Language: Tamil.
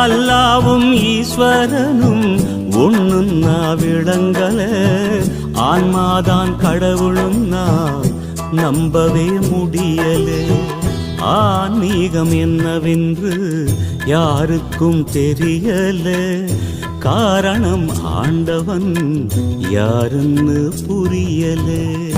அல்லாவும் ஈஸ்வரனும் ஒண்ணுன்னா விளங்கல. ஆன்மாதான் கடவுளும் நான் நம்பவே முடியலே. ஆன்மீகம் என்னவென்று யாருக்கும் தெரியல. காரணம் ஆண்டவன் யாருன்னு புரியலே.